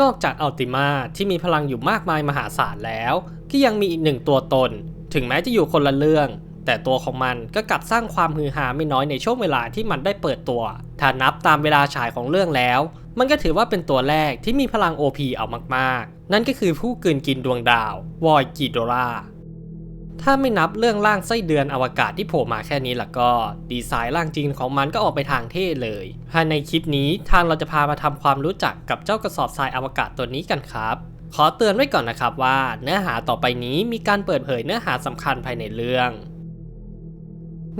นอกจากอัลติมาที่มีพลังอยู่มากมายมหาศาลแล้ว ก็ยังมีอีกหนึ่งตัวตน ถึงแม้จะอยู่คนละเรื่อง แต่ตัวของมันก็กลับสร้างความฮือฮาไม่น้อยในช่วงเวลาที่มันได้เปิดตัวถ้านับตามเวลาฉายของเรื่องแล้ว มันก็ถือว่าเป็นตัวแรกที่มีพลัง OP เอามากๆ นั่นก็คือผู้กืนกินดวงดาววอยกิโดรา ถ้าไม่นับเรื่องร่างไส้เดือนอวกาศที่โผล่มาแค่นี้ล่ะก็ ดีไซน์ร่างจริงของมันก็ออกไปทางเท่เลย ภายในคลิปนี้ทางเราจะพามาทำความรู้จักกับเจ้ากระสอบทรายอวกาศตัวนี้กันครับ ขอเตือนไว้ก่อนนะครับว่า เนื้อหาต่อไปนี้มีการเปิดเผยเนื้อหาสำคัญภายในเรื่อง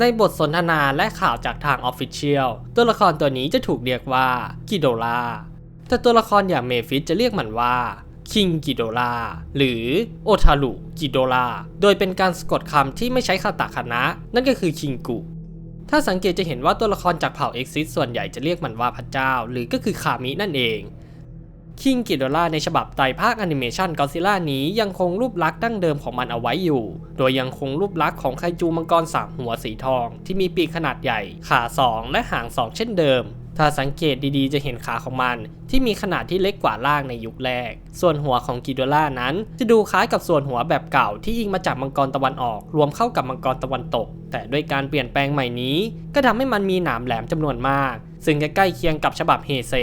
ในบทสนทนาและข่าวจากทางออฟฟิเชียลตัวละครตัวนี้จะถูกเรียกว่ากิโดราแต่ตัวละครอย่างเมฟิสจะเรียกมันว่า คิงกิโดราหรือโอทารุกิโดราโดยเป็นการสะกดคำที่ไม่ใช้คาตาคณะนั่นก็คือคิงกุ ถ้าสังเกตจะเห็นว่าตัวละครจากเผ่าเอ็กซิสส่วนใหญ่จะเรียกมันว่าพระเจ้า หรือก็คือคามินั่นเองคิงกิโดราในฉบับไตรภาคแอนิเมชันก็ซิล่านี้ยังคงรูปลักษณ์ดั้งเดิมของมันเอาไว้อยู่ โดยยังคงรูปลักษณ์ของไคจูมังกรสามหัวสีทอง ที่มีปีกขนาดใหญ่ ขาสองและหางสองเช่นเดิม ถ้าสังเกตดีๆ จะเห็นขาของมัน ที่มีขนาดที่เล็กกว่าล่างในยุคแรก ส่วนหัวของกิโดล่านั้น จะดูคล้ายกับส่วนหัวแบบเก่าที่ยิงมาจากมังกรตะวันออก รวมเข้ากับมังกรตะวันตก แต่ด้วยการเปลี่ยนแปลงใหม่นี้ ก็ทำให้มันมีหนามแหลมจำนวนมาก ซึ่งจะใกล้เคียงกับฉบับเฮเซ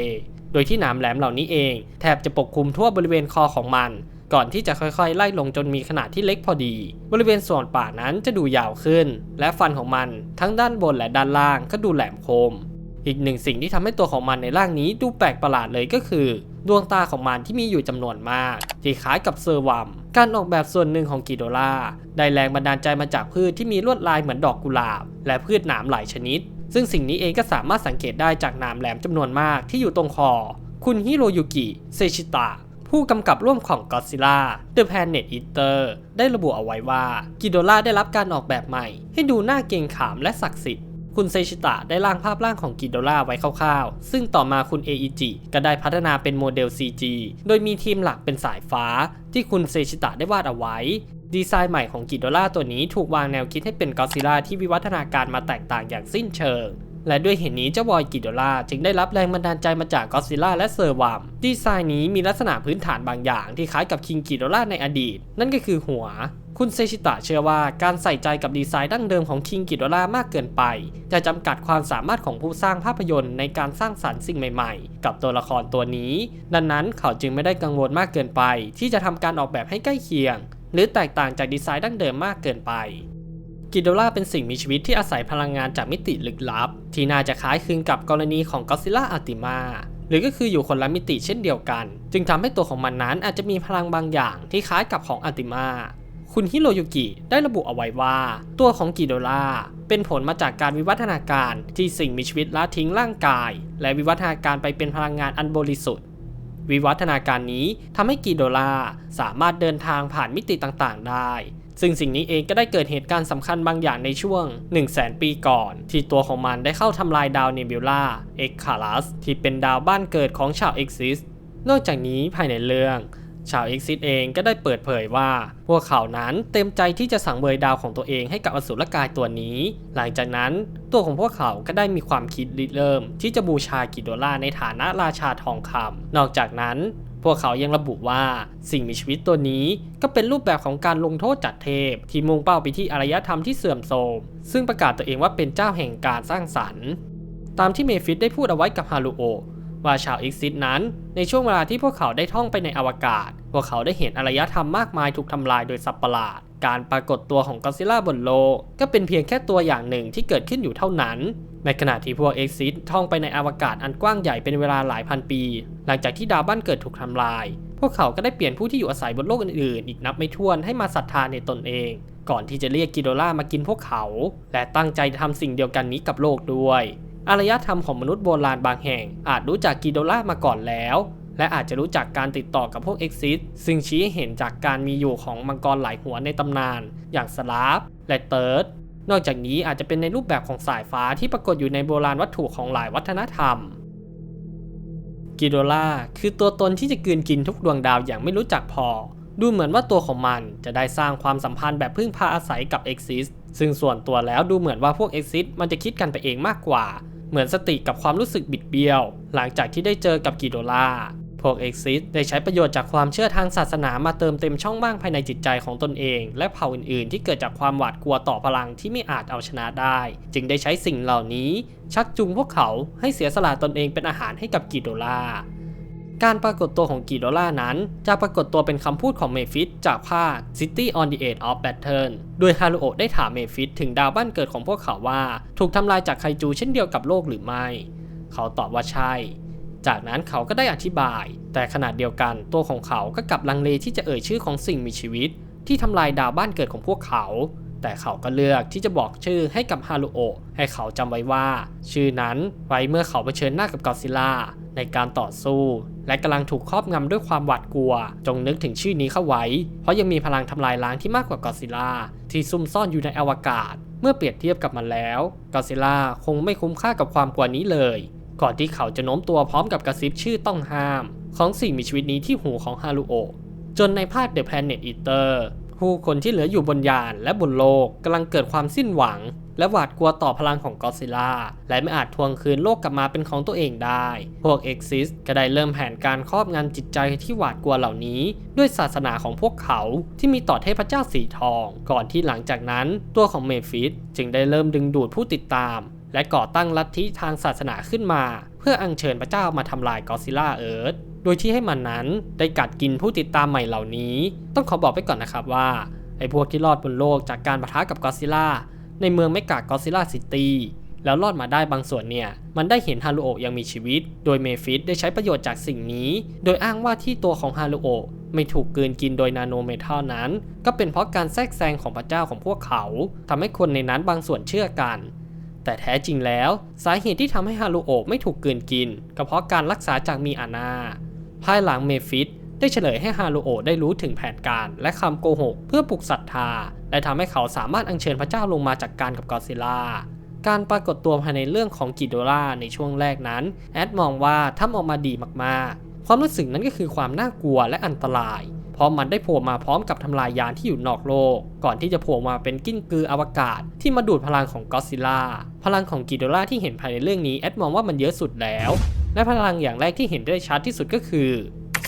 โดยที่หนามแหลมเหล่านี้เอง แทบจะปกคลุมทั่วบริเวณคอของมัน ก่อนที่จะค่อยๆ ไล่ลงจนมีขนาดที่เล็กพอดี บริเวณส่วนปากนั้นจะดูยาวขึ้น และฟันของมัน ทั้งด้านบนและด้านล่างก็ดูแหลมคม อีกหนึ่งสิ่งที่ทำให้ตัวของมันในร่างนี้ดูแปลกประหลาดเลยก็คือ ดวงตาของมันที่มีอยู่จำนวนมาก ที่คล้ายกับเซอร์วัม การออกแบบส่วนหนึ่งของกิโดล่าได้แรงบันดาลใจมาจากพืชที่มีลวดลายเหมือนดอกกุหลาบ และพืชหนามหลายชนิด ซึ่งสิ่งนี้เองก็สามารถสังเกตได้จากหนามแหลมจำนวนมากที่อยู่ตรงคอ คุณฮิโรยุกิเซชิตะผู้กำกับร่วมของ Godzilla The Planet Eater ได้ระบุเอาไว้ว่ากิโดล่าได้รับการออกแบบใหม่ ให้ดูน่าเกรงขามและศักดิ์สิทธิ์ คุณเซชิตะได้ร่างภาพร่างของกิโดล่าไว้คร่าวๆ ซึ่งต่อมาคุณเออิจิก็ได้พัฒนาเป็นโมเดล CG โดยมีทีมหลักเป็นสายฟ้า ที่คุณเซชิตะได้วาดเอาไว้ ดีไซน์ใหม่ของกิโดล่าตัวนี้ถูกวางแนวคิดให้เป็นกอซิล่าที่วิวัฒนาการมาแตกต่างอย่างสิ้นเชิงและด้วยเหตุนี้เจ้าวอยกิโดล่าจึงได้รับแรงบันดาลใจมาจากกอซิล่าและเซอร์วัมดีไซน์นี้มีลักษณะพื้นฐานบางอย่างที่คล้ายกับคิงกิโดล่าในอดีต นั่นก็คือหัว คุณเซชิตะเชื่อว่าการใส่ใจกับดีไซน์ดั้งเดิมของคิงกิโดล่ามากเกินไป จะจำกัดความสามารถของผู้สร้างภาพยนตร์ในการสร้างสรรค์สิ่งใหม่ๆ กับตัวละครตัวนี้ ดังนั้นเขาจึงไม่ได้กังวลมากเกินไป ที่จะทำการออกแบบให้ใกล้เคียง หรือแตกต่างจากดีไซน์ดั้งเดิมมากเกินไปกิโดล่าเป็นสิ่งมีชีวิตที่อาศัยพลังงานจากมิติลึกลับ ที่น่าจะคล้ายคลึงกับกรณีของก็ซิล่าอัติมาหรือก็คืออยู่คนละมิติเช่นเดียวกัน จึงทำให้ตัวของมันนั้นอาจจะมีพลังบางอย่างที่คล้ายกับของอัติมา คุณฮิโรยุกิได้ระบุเอาไว้ว่า ตัวของกิโดลาเป็นผลมาจากการวิวัฒนาการที่สิ่งมีชีวิตละทิ้งร่างกาย และวิวัฒนาการไปเป็นพลังงานอันบริสุทธิ์ วิวัฒนาการนี้ทำให้กิโดลาสามารถเดินทางผ่านมิติต่างๆ ได้ ซึ่งสิ่งนี้เองก็ได้เกิดเหตุการณ์สำคัญบางอย่างในช่วง 1 0 0 0 0แปีก่อน ที่ตัวของมันได้เข้าทำลายดาวเนบิวลาเอ็กคาลัสที่เป็นดาวบ้านเกิดของชาวเอ็กซิสนอกจากนี้ภายในเรื่อง ชาวเอ็กซิสเองก็ได้เปิดเผยว่า พวกเขานั้นเต็มใจที่จะสั่งเวยดาวของตัวเองให้กับอสุรกายตัวนี้ หลังจากนั้นตัวของพวกเขาก็ได้มีความคิดริเริ่ม ที่จะบูชากิโดล่าในฐานะราชาทองคำนอกจากนั้นพวกเขายังระบุว่าสิ่งมีชีวิตตัวนี้ก็เป็นรูปแบบของการลงโทษจัดเทพ ที่มุ่งเป้าไปที่อารยธรรมที่เสื่อมโทรมซึ่งประกาศตัวเองว่าเป็นเจ้าแห่งการสร้างสรรค์ ตามที่เมฟิสได้พูดเอาไว้กับฮารุโอว่าชาวเอ็กซิสนั้น ในช่วงเวลาที่พวกเขาได้ท่องไปในอวกาศ พวกเขาได้เห็นอารยธรรมมากมายถูกทำลายโดยสัตว์ประหลาด การปรากฏตัวของกอซิล่าบนโลกก็เป็นเพียงแค่ตัวอย่างหนึ่งที่เกิดขึ้นอยู่เท่านั้น ในขณะที่พวกเอ็กซิสท่องไปในอวกาศอันกว้างใหญ่เป็นเวลาหลายพันปี หลังจากที่ดาวบ้านเกิดถูกทำลาย พวกเขาก็ได้เปลี่ยนผู้ที่อยู่อาศัยบนโลกอื่นๆ อีกนับไม่ถ้วนให้มาศรัทธาในตนเอง ก่อนที่จะเรียกกิโดล่ามากินพวกเขา และตั้งใจทำสิ่งเดียวกันนี้กับโลกด้วยอารยธรรมของมนุษย์โบราณบางแห่งอาจรู้จักกิโดล่ามาก่อนแล้ว และอาจจะรู้จักการติดต่อกับพวกเอ็กซิสซึ่งชี้เห็นจากการมีอยู่ของมังกรหลายหัวในตำนาน อย่างสลาฟและเติร์ดนอกจากนี้อาจจะเป็นในรูปแบบของสายฟ้าที่ปรากฏอยู่ในโบราณวัตถุของหลายวัฒนธรรม กิโดล่าคือตัวตนที่จะกืนกินทุกดวงดาวอย่างไม่รู้จักพอ ดูเหมือนว่าตัวของมันจะได้สร้างความสัมพันธ์แบบพึ่งพาอาศัยกับเอ็กซิสซึ่งส่วนตัวแล้วดูเหมือนว่าพวกเอ็กซิสมันจะคิดกันไปเองมากกว่า เหมือนสติกับความรู้สึกบิดเบี้ยว หลังจากที่ได้เจอกับกิโดล่า พวกเอ็กซิสได้ใช้ประโยชน์จากความเชื่อทางศาสนามาเติมเต็มช่องว่างภายในจิตใจของตนเอง และเผ่าอื่นๆ ที่เกิดจากความหวาดกลัวต่อพลังที่ไม่อาจเอาชนะได้ จึงได้ใช้สิ่งเหล่านี้ ชักจูงพวกเขาให้เสียสละตนเองเป็นอาหารให้กับกิโดล่าการปรากฏตัวของกิโดล่านั้น จะปรากฏตัวเป็นคำพูดของเมฟิสจากภาค City on the Edge of Battle โดยฮารุโอได้ถามเมฟิสถึงดาวบ้านเกิดของพวกเขาว่า ถูกทำลายจากไคจูเช่นเดียวกับโลกหรือไม่ เขาตอบว่าใช่ จากนั้นเขาก็ได้อธิบาย แต่ขณะเดียวกันตัวของเขาก็กลับลังเลที่จะเอ่ยชื่อของสิ่งมีชีวิต ที่ทำลายดาวบ้านเกิดของพวกเขา แต่เขาก็เลือกที่จะบอกชื่อให้กับฮารุโอะให้เขาจำไว้ว่า ชื่อนั้นไว้เมื่อเขาเผชิญหน้ากับกอซิล่าในการต่อสู้ และกำลังถูกครอบงำด้วยความหวาดกลัว จงนึกถึงชื่อนี้เข้าไว้ เพราะยังมีพลังทำลายล้างที่มากกว่ากอซิล่าที่ซุ่มซ่อนอยู่ในอวกาศ เมื่อเปรียบเทียบกับมันแล้วกอซิล่าคงไม่คุ้มค่ากับความกลัวนี้เลย ก่อนที่เขาจะโน้มตัวพร้อมกับกระซิบชื่อต้องห้าม ของสิ่งมีชีวิตนี้ที่หูของฮารุโอะจนในภาค The Planet Eater ผู้คนที่เหลืออยู่บนยานและบนโลกกำลังเกิดความสิ้นหวัง และหวาดกลัวต่อพลังของกอซิลล่าและไม่อาจทวงคืนโลกกลับมาเป็นของตัวเองได้ พวก Exis ก็ได้เริ่มแผนการครอบงำจิตใจที่หวาดกลัวเหล่านี้ ด้วยศาสนาของพวกเขาที่มีต่อเทพเจ้าสีทอง ก่อนที่หลังจากนั้นตัวของเมฟิสจึงได้เริ่มดึงดูดผู้ติดตาม และก่อตั้งลัทธิทางศาสนาขึ้นมา เพื่ออัญเชิญพระเจ้ามาทำลายกอซิล่าเอิร์ธโดยที่ให้มันนั้นได้กัดกินผู้ติดตามใหม่เหล่านี้ ต้องขอบอกไปก่อนนะครับว่าไอ้พวกที่รอดบนโลกจากการปะทะกับกอซิล่าในเมืองไม่กากอซิล่าซิตี้แล้วรอดมาได้บางส่วนเนี่ย มันได้เห็นฮารุโอะยังมีชีวิต โดยเมฟิสได้ใช้ประโยชน์จากสิ่งนี้ โดยอ้างว่าที่ตัวของฮารุโอะไม่ถูกกืนกินโดยนาโนเมทัลนั้น ก็เป็นเพราะการแทรกแซงของพระเจ้าของพวกเขาทำให้คนในนั้นบางส่วนเชื่อกัน แต่แท้จริงแล้ว สาเหตุที่ทำให้ฮารุโอะไม่ถูกกืนกิน ก็เพราะการรักษาจากมีอานา ภายหลังเมฟิสได้เฉลยให้ฮารุโอะได้รู้ถึงแผนการและคำโกหก เพื่อปลุกศรัทธา และทำให้เขาสามารถอัญเชิญพระเจ้าลงมาจากการกับกอซิลล่าการปรากฏตัวภายในเรื่องของกิโดล่าในช่วงแรกนั้น แอดมองว่าทำออกมาดีมากๆ ความรู้สึกนั้นก็คือความน่ากลัวและอันตราย เพราะมันได้โผล่มาพร้อมกับทำลายยานที่อยู่นอกโลก ก่อนที่จะโผล่มาเป็นกิ้งกืออวกาศ ที่มาดูดพลังของกอดซิล่าพลังของกิโดล่าที่เห็นภายในเรื่องนี้แอดมองว่ามันเยอะสุดแล้ว และพลังอย่างแรกที่เห็นได้ชัดที่สุดก็คือ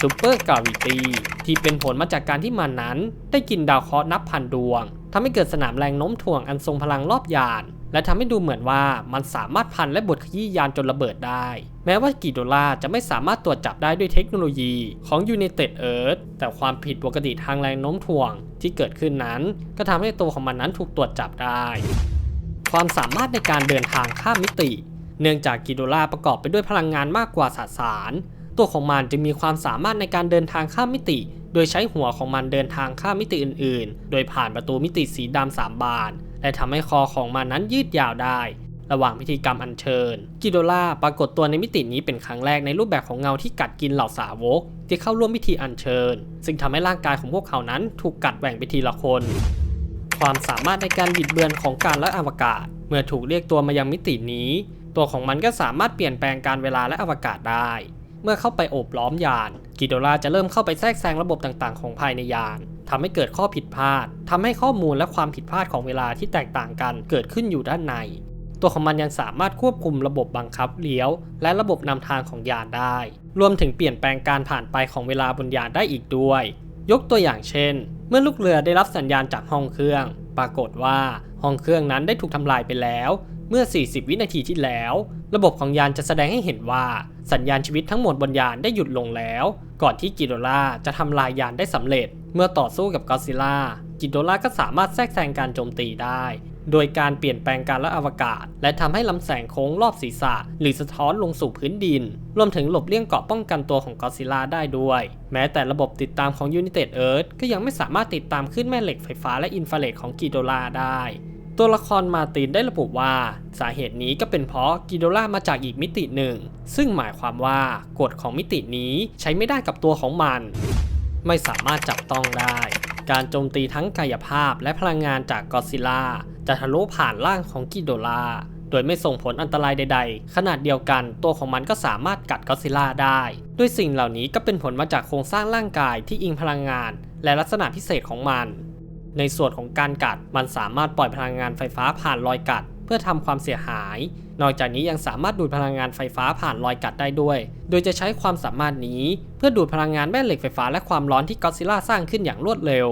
ซูเปอร์กาวิตี้ที่เป็นผลมาจากการที่มันนั้น ได้กินดาวเคราะห์นับพันดวงทำให้เกิดสนามแรงโน้มถ่วงอันทรงพลังรอบยาน และทำให้ดูเหมือนว่ามันสามารถพันและบดขยี้ยานจนระเบิดได้ แม้ว่ากิโดล่าจะไม่สามารถตรวจจับได้ด้วยเทคโนโลยีของ United Earth แต่ความผิดปกติทางแรงโน้มถ่วงที่เกิดขึ้นนั้น ก็ทำให้ตัวของมันนั้นถูกตรวจจับได้ ความสามารถในการเดินทางข้ามมิติ เนื่องจากกิโดล่าประกอบไปด้วยพลังงานมากกว่าสสาร ตัวของมันจึงมีความสามารถในการเดินทางข้ามมิติ โดยใช้หัวของมันเดินทางข้ามมิติอื่น ๆ โดยผ่านประตูมิติสีดำสามบาน และทำให้คอของมันนั้นยืดยาวได้ ระหว่างพิธีกรรมอัญเชิญ กิโดล่าปรากฏตัวในมิตินี้เป็นครั้งแรกในรูปแบบของเงาที่กัดกินเหล่าสาวก ที่เข้าร่วมพิธีอัญเชิญ ซึ่งทำให้ร่างกายของพวกเขานั้นถูกกัดแบ่งไปทีละคน ความสามารถในการบิดเบือนของการและอวกาศ เมื่อถูกเรียกตัวมายังมิตินี้ ตัวของมันก็สามารถเปลี่ยนแปลงการเวลาและอวกาศได้ เมื่อเข้าไปโอบล้อมยาน กิโดล่าจะเริ่มเข้าไปแทรกแซงระบบต่างๆ ของภายในยานทำให้เกิดข้อผิดพลาดทำให้ข้อมูลและความผิดพลาดของเวลาที่แตกต่างกันเกิดขึ้นอยู่ด้านใน ตัวของมันยังสามารถควบคุมระบบบังคับเลี้ยว และระบบนำทางของยานได้ รวมถึงเปลี่ยนแปลงการผ่านไปของเวลาบนยานได้อีกด้วย ยกตัวอย่างเช่น เมื่อลูกเรือได้รับสัญญาณจากห้องเครื่อง ปรากฏว่าห้องเครื่องนั้นได้ถูกทำลายไปแล้ว เมื่อ 40 วินาทีที่แล้ว ระบบของยานจะแสดงให้เห็นว่า สัญญาณชีวิตทั้งหมดบนยานได้หยุดลงแล้ว ก่อนที่กิโดล่าจะทำลายยานได้สำเร็จ เมื่อต่อสู้กับกอซิล่ากิโดล่าก็สามารถแทรกแซงการโจมตีได้โดยการเปลี่ยนแปลงการละอวกาศ และทำให้ลำแสงโค้งรอบศีรษะ หรือสะท้อนลงสู่พื้นดิน รวมถึงหลบเลี่ยงเกาะป้องกันตัวของกอซิล่าได้ด้วย แม้แต่ระบบติดตามของ United Earth ก็ยังไม่สามารถติดตามขึ้นแม่เหล็กไฟฟ้าและอินฟราเรดของกิโดล่าได้ ตัวละครมาตินได้ระบุว่าสาเหตุนี้ก็เป็นเพราะกิโดล่ามาจากอีกมิติหนึ่ง ซึ่งหมายความว่ากฎของมิตินี้ใช้ไม่ได้กับตัวของมัน ไม่สามารถจับต้องได้ การโจมตีทั้งกายภาพและพลังงานจากกอซิล่าจะทะลุผ่านร่างของกิโดล่าโดยไม่ส่งผลอันตรายใด ๆ ขนาดเดียวกันตัวของมันก็สามารถกัดกอซิล่าได้ ด้วยสิ่งเหล่านี้ก็เป็นผลมาจากโครงสร้างร่างกายที่อิงพลังงาน และลักษณะพิเศษของมัน ในส่วนของการกัดมันสามารถปล่อยพลังงานไฟฟ้าผ่านรอยกัด เพื่อทำความเสียหาย นอกจากนี้ยังสามารถดูดพลังงานไฟฟ้าผ่านรอยกัดได้ด้วย โดยจะใช้ความสามารถนี้เพื่อดูดพลังงานแม่เหล็กไฟฟ้าและความร้อนที่ก็อดซิลล่าสร้างขึ้นอย่างรวดเร็ว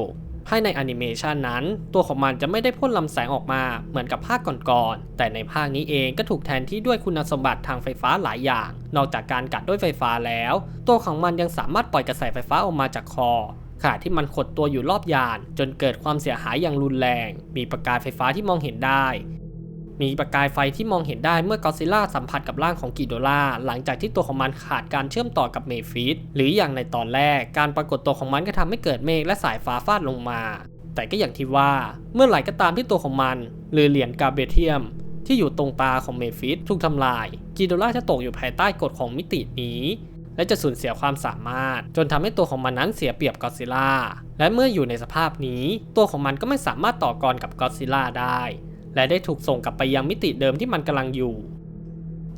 ภายในแอนิเมชันนั้น ตัวของมันจะไม่ได้พ่นลำแสงออกมาเหมือนกับภาคก่อนๆ แต่ในภาคนี้เองก็ถูกแทนที่ด้วยคุณสมบัติทางไฟฟ้าหลายอย่าง นอกจากการกัดด้วยไฟฟ้าแล้ว ตัวของมันยังสามารถปล่อยกระแสไฟฟ้าออกมาจากคอ ขณะที่มันขดตัวอยู่รอบยาน จนเกิดความเสียหายอย่างรุนแรง มีประกายไฟฟ้าที่มองเห็นได้ มีประกายไฟที่มองเห็นได้เมื่อกอซิล่าสัมผัสกับร่างของกิโดล่าหลังจากที่ตัวของมันขาดการเชื่อมต่อกับเมฟิสหรืออย่างในตอนแรก การปรากฏตัวของมันก็ทำให้เกิดเมฆและสายฟ้าฟาดลงมา แต่ก็อย่างที่ว่าเมื่อไหร่ก็ตามที่ตัวของมัน หรือเหรียญกาเบเทียมที่อยู่ตรงตาของเมฟิสถูกทำลาย กิโดล่าจะตกอยู่ภายใต้กฎของมิตินี้ และจะสูญเสียความสามารถ จนทำให้ตัวของมันนั้นเสียเปรียบกอซิล่าและเมื่ออยู่ในสภาพนี้ ตัวของมันก็ไม่สามารถต่อกรกับกอซิล่าได้ และได้ถูกส่งกลับไปยังมิติเดิมที่มันกำลังอยู่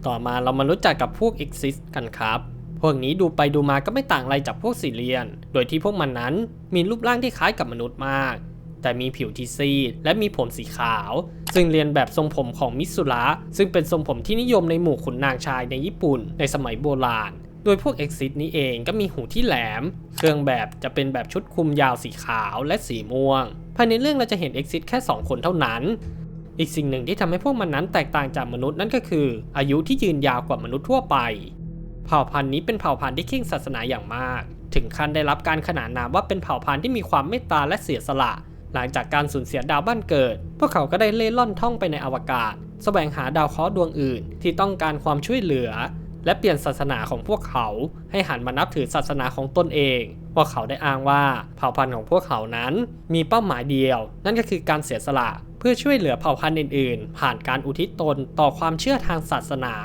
ต่อมาเรามารู้จักกับพวก Exist กันครับพวกนี้ดูไปดูมาก็ไม่ต่างอะไรจากพวกซีเรียน โดยที่พวกมันนั้นมีรูปร่างที่คล้ายกับมนุษย์มาก แต่มีผิวที่ซีดและมีผมสีขาว ซึ่งเรียนแบบทรงผมของมิสุระซึ่งเป็นทรงผมที่นิยมในหมู่ขุนนางชายในญี่ปุ่นในสมัยโบราณ โดยพวก Exit นี้เองก็มีหูที่แหลม เครื่องแบบจะเป็นแบบชุดคลุมยาวสีขาวและสีม่วง ภายในเรื่องเราจะเห็น Exit แค่ 2 คนเท่านั้น อีกสิ่งหนึ่งที่ทำให้พวกมันนั้นแตกต่างจากมนุษย์นั่นก็คือ อายุที่ยืนยาวกว่ามนุษย์ทั่วไป เผ่าพันธุ์นี้เป็นเผ่าพันธุ์ที่เคร่งศาสนาอย่างมาก ถึงขั้นได้รับการขนานนามว่าเป็นเผ่าพันธุ์ที่มีความเมตตาและเสียสละ หลังจากการสูญเสียดาวบ้านเกิด พวกเขาก็ได้เล่ล่อนท่องไปในอวกาศ แสวงหาดาวเคราะห์ดวงอื่น ที่ต้องการความช่วยเหลือ และเปลี่ยนศาสนาของพวกเขาให้หันมานับถือศาสนาของตนเอง พวกเขาได้อ้างว่าเผ่าพันธุ์ของพวกเขานั้นมีเป้าหมายเดียว นั่นก็คือการเสียสละเพื่อช่วยเหลือเผ่าพันธุ์อื่นๆ ผ่านการอุทิศตนต่อความเชื่อทางศาสนา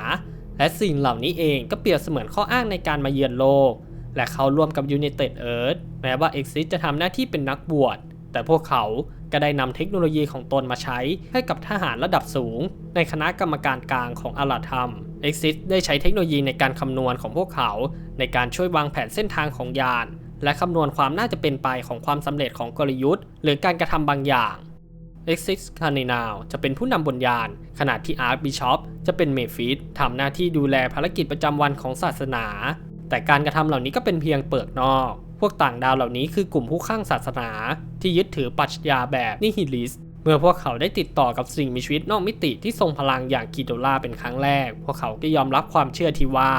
และสิ่งเหล่านี้เองก็เปรียบเสมือนข้ออ้างในการมาเยือนโลก และเขาร่วมกับ United Earth แม้ว่า Exit จะทำหน้าที่เป็นนักบวชแต่พวกเขาก็ได้นำเทคโนโลยีของตนมาใช้ให้กับทหารระดับสูง ในคณะกรรมการกลางของอาราธรรม Exit ได้ใช้เทคโนโลยีในการคำนวณของพวกเขา ในการช่วยวางแผนเส้นทางของยาน และคำนวณความน่าจะเป็นไปของความสำเร็จของกลยุทธ์ หรือการกระทำบางอย่าง Exit Cardinal จะเป็นผู้นำบนยาน ขณะที่ Archbishop จะเป็นเมฟิสทำหน้าที่ดูแลภารกิจประจำวันของศาสนา แต่การกระทำเหล่านี้ก็เป็นเพียงเปลือกนอก พวกต่างดาวเหล่านี้คือกลุ่มผู้ข้างศาสนา ที่ยึดถือปรัชญาแบบนิฮิลิส มื่อพวกเขาได้ติดต่อกับสิ่งมีชีวิตนอกมิติที่ทรงพลังอย่างกิโดล่าเป็นครั้งแรก พวกเขาก็ยอมรับความเชื่อที่ว่า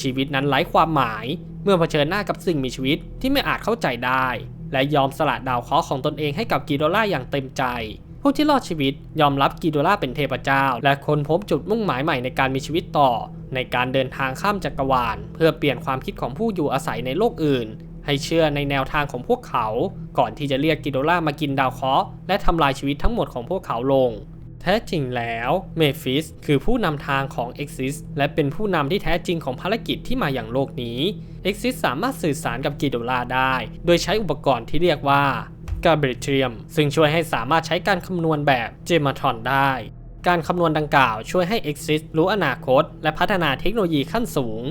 ชีวิตนั้นไร้ความหมาย เมื่อเผชิญหน้ากับสิ่งมีชีวิตที่ไม่อาจเข้าใจได้ และยอมสละดาวเคราะห์ของตนเองให้กับกิโดล่าอย่างเต็มใจ ผู้ที่รอดชีวิตยอมรับกิโดล่าเป็นเทพเจ้า และค้นพบจุดมุ่งหมายใหม่ในการมีชีวิตต่อ ในการเดินทางข้ามจักรวาล เพื่อเปลี่ยนความคิดของผู้อยู่อาศัยในโลกอื่น ให้เชื่อในแนวทางของพวกเขา ก่อนที่จะเรียกกิโดล่ามากินดาวเคราะห์และทำลายชีวิตทั้งหมดของพวกเขาลง แท้จริงแล้วเมฟิสคือผู้นำทางของ Exis และเป็นผู้นำที่แท้จริงของภารกิจที่มาอย่างโลกนี้ Exis สามารถสื่อสารกับกิโดล่าได้ โดยใช้อุปกรณ์ที่เรียกว่ากาเบรเทียมซึ่งช่วยให้สามารถใช้การคำนวณแบบเจมาทอนได้การคำนวณดังกล่าวช่วยให้ Exist รู้อนาคต และพัฒนาเทคโนโลยีขั้นสูง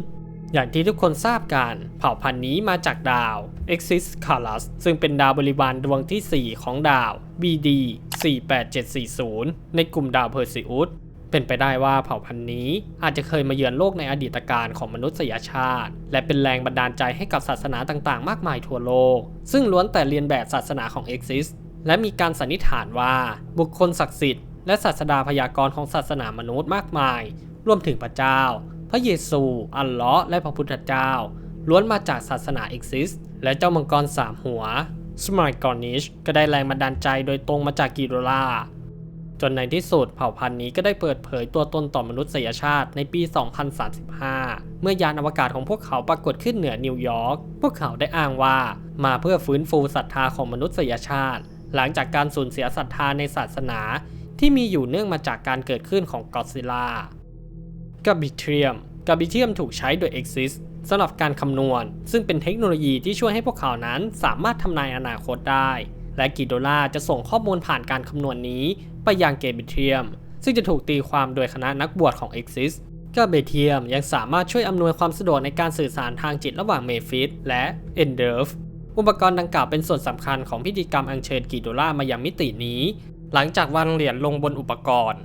อย่างที่ทุกคนทราบกัน เผ่าพันธุ์นี้มาจากดาว Exis Calus ซึ่งเป็นดาวบริวารดวงที่ 4 ของดาว BD 48740 ในกลุ่มดาวเพอร์ซิอุสเป็นไปได้ว่าเผ่าพันธุ์นี้อาจจะเคยมาเยือนโลกในอดีตการของมนุษยชาติ และเป็นแรงบันดาลใจให้กับศาสนาต่างๆ มากมายทั่วโลก ซึ่งล้วนแต่เรียนแบบศาสนาของ Exist และมีการสันนิษฐานว่าบุคคลศักดิ์สิทธิ์และศาสดาพยากรณ์ของศาสนามนุษย์มากมาย รวมถึงพระเจ้า พระเยซูอัลเลาะห์และพระพุทธเจ้า ล้วนมาจากศาสนา Exist และเจ้ามังกรสามหัวสม a ยกอนิชก็ได้แรงบันดาลใจโดยตรงมาจากกิโดล่าจนในที่สุดเผ่าพันธุ์นี้ก็ได้เปิดเผยตัวตนต่อมนุษยชาติในปี 2035 เมื่อยานอวกาศของพวกเขาปรากฏขึ้นเหนือนิวยอร์ก พวกเขาได้อ้างว่ามาเพื่อฟื้นฟูศรัทธาของมนุษยชาติ หลังจากการสูญเสียศรัทธาในศาสนา ที่มีอยู่เนื่องมาจากการเกิดขึ้นของกอซิลลา กับบิเทียมกับบิเทียมถูกใช้โดย Exis สำหรับการคำนวณ ซึ่งเป็นเทคโนโลยีที่ช่วยให้พวกเขานั้นสามารถทำนายอนาคตได้ และกิโดล่าจะส่งข้อมูลผ่านการคำนวณนี้ ไปยังเกบิเทียม ซึ่งจะถูกตีความโดยคณะนักบวชของ Exis ก็เบเทียมยังสามารถช่วยอำนวยความสะดวกในการสื่อสารทางจิตระหว่างเมฟิสและเอนเดอร์ฟอุปกรณ์ดังกล่าวเป็นส่วนสำคัญของพิธีกรรมอัญเชิญกิโดล่ามายังมิตินี้ หลังจากวางเหรียญลงบนอุปกรณ์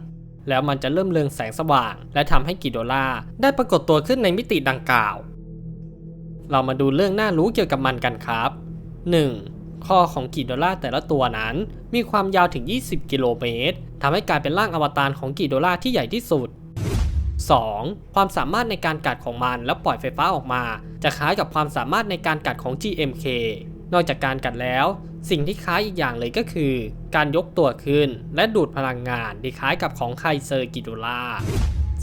แล้วมันจะเริ่มเรืองแสงสว่าง และทำให้กิโดล่าได้ปรากฏตัวขึ้นในมิติดังกล่าว เรามาดูเรื่องน่ารู้เกี่ยวกับมันกันครับ 1. ข้อของกิโดล่าแต่ละตัวนั้น มีความยาวถึง 20 กิโลเมตรทำให้กลายเป็นร่างอวตารของกิโดล่าที่ใหญ่ที่สุด 2. ความสามารถในการกัดของมันแล้วปล่อยไฟฟ้าออกมา จะคล้ายกับความสามารถในการกัดของ GMK นอกจากการกัดแล้ว สิ่งที่คล้ายอีกอย่างเลยก็คือ การยกตัวขึ้นและดูดพลังงานที่คล้ายกับของไคเซอร์กิโดล่า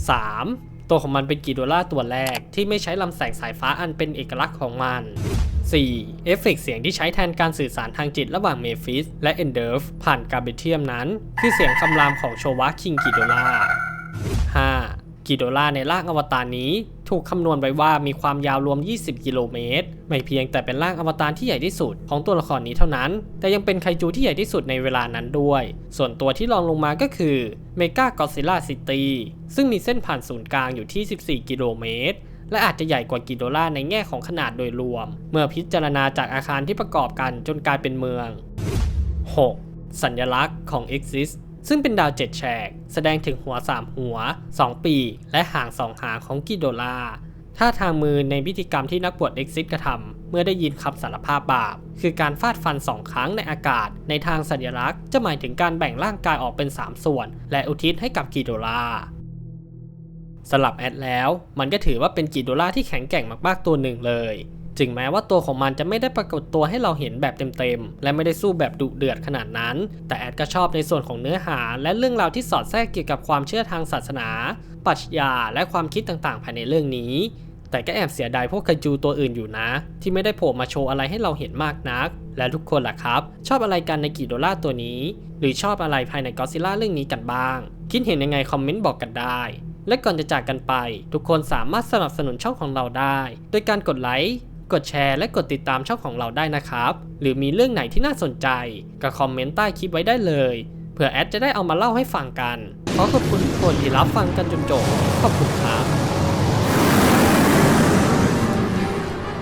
3. ตัวของมันเป็นกิโดล่าตัวแรกที่ไม่ใช้ลำแสงสายฟ้าอันเป็นเอกลักษณ์ของมัน 4. เอฟเฟกเสียงที่ใช้แทนการสื่อสารทางจิตระหว่างเมฟิสและเอนเดอร์ฟผ่านกาเบเทียมนั้น คือเสียงคำรามของโชวะคิงกิโดล่า 5. กิโดล่าในร่างอวตารนี้ ถูกคำนวณไว้ว่ามีความยาวรวม 20 กิโลเมตร ไม่เพียงแต่เป็นร่างอวตารที่ใหญ่ที่สุดของตัวละครนี้เท่านั้น แต่ยังเป็นไคจูที่ใหญ่ที่สุดในเวลานั้นด้วย ส่วนตัวที่รองลงมาก็คือเมกากอซิล่าซิตี้ซึ่งมีเส้นผ่านศูนย์กลางอยู่ที่ 14 กิโลเมตรและอาจจะใหญ่กว่ากิโดล่าในแง่ของขนาดโดยรวม เมื่อพิจารณาจากอาคารที่ประกอบกันจนกลายเป็นเมือง 6. สัญลักษณ์ของ Exist ซึ่งเป็นดาวเจ็ดแฉก แสดงถึงหัว 3 หัว 2 ปีกและหาง 2 หางของกิโดล่า ท่าทางมือในพิธีกรรมที่นักบวช Exist กระทำเมื่อได้ยินคำสารภาพบาป คือการฟาดฟัน2ครั้งในอากาศ ในทางสัญลักษณ์จะหมายถึงการแบ่งร่างกายออกเป็น 3 ส่วน และอุทิศให้กับกิโดลาสำหรับแอดแล้ว มันก็ถือว่าเป็นกิโดลาที่แข็งแกร่งมากๆตัวหนึ่งเลยจึงแม้ว่าตัวของมันจะไม่ได้ปรากฏตัวให้เราเห็นแบบเต็มๆ และไม่ได้สู้แบบดุเดือดขนาดนั้น แต่แอดก็ชอบในส่วนของเนื้อหา และเรื่องราวที่สอดแทรกเกี่ยวกับความเชื่อทางศาสนา ปรัชญาและความคิดต่างๆ ภายในเรื่องนี้ แต่ก็แอบเสียดายพวกไคจูตัวอื่นอยู่นะ ที่ไม่ได้โผล่มาโชว์อะไรให้เราเห็นมากนัก และทุกคนล่ะครับ ชอบอะไรกันในกิโดล่าตัวนี้ หรือชอบอะไรภายในก็ซิล่าเรื่องนี้กันบ้าง คิดเห็นยังไงคอมเมนต์บอกกันได้และก่อนจะจากกันไป ทุกคนสามารถสนับสนุนช่องของเราได้ โดยการกดไลค์ กดแชร์ และกดติดตามช่องของเราได้นะครับ หรือมีเรื่องไหนที่น่าสนใจ ก็คอมเมนต์ใต้คลิปไว้ได้เลย เผื่อแอดจะได้เอามาเล่าให้ฟังกัน ขอขอบคุณทุกคนที่รับฟังกันจนจบ ขอบคุณครับ